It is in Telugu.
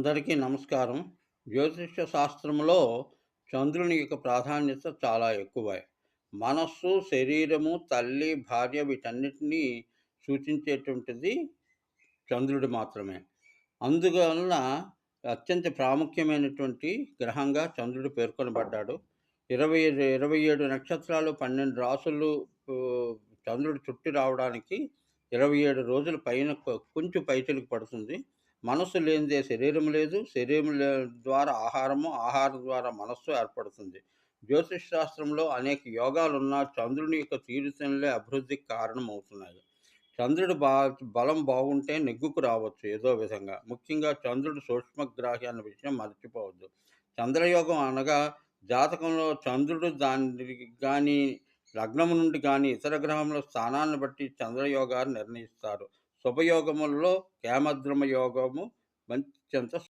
అందరికీ నమస్కారం. జ్యోతిష్య శాస్త్రంలో చంద్రుని యొక్క ప్రాధాన్యత చాలా ఎక్కువ. మనస్సు, శరీరము, తల్లి, భార్య వీటన్నిటిని సూచించేటువంటిది చంద్రుడు మాత్రమే. అందువలన అత్యంత ప్రాముఖ్యమైనటువంటి గ్రహంగా చంద్రుడు పేర్కొనబడ్డాడు. 20, 27 నక్షత్రాలు, 12 రాసులు చంద్రుడు చుట్టి రావడానికి 27 రోజుల పైన కొంచెం పైచిలుకు పడుతుంది. మనస్సు లేనిదే శరీరం లేదు. శరీరం లే ద్వారా ఆహారము, ఆహారం ద్వారా మనస్సు ఏర్పడుతుంది. జ్యోతిష్ శాస్త్రంలో అనేక యోగాలున్న చంద్రుని యొక్క తీరుతనులే అభివృద్ధికి కారణమవుతున్నాయి. చంద్రుడు బా బలం బాగుంటే నెగ్గుకు రావచ్చు ఏదో విధంగా. ముఖ్యంగా చంద్రుడు సూక్ష్మగ్రాహి అన్న విషయం మర్చిపోవద్దు. చంద్రయోగం అనగా జాతకంలో చంద్రుడు దానికి కానీ లగ్నం నుండి కానీ ఇతర గ్రహంలో స్థానాన్ని బట్టి చంద్రయోగాన్ని నిర్ణయిస్తారు. శుభయోగములలో కేమద్రమ యోగము అత్యంత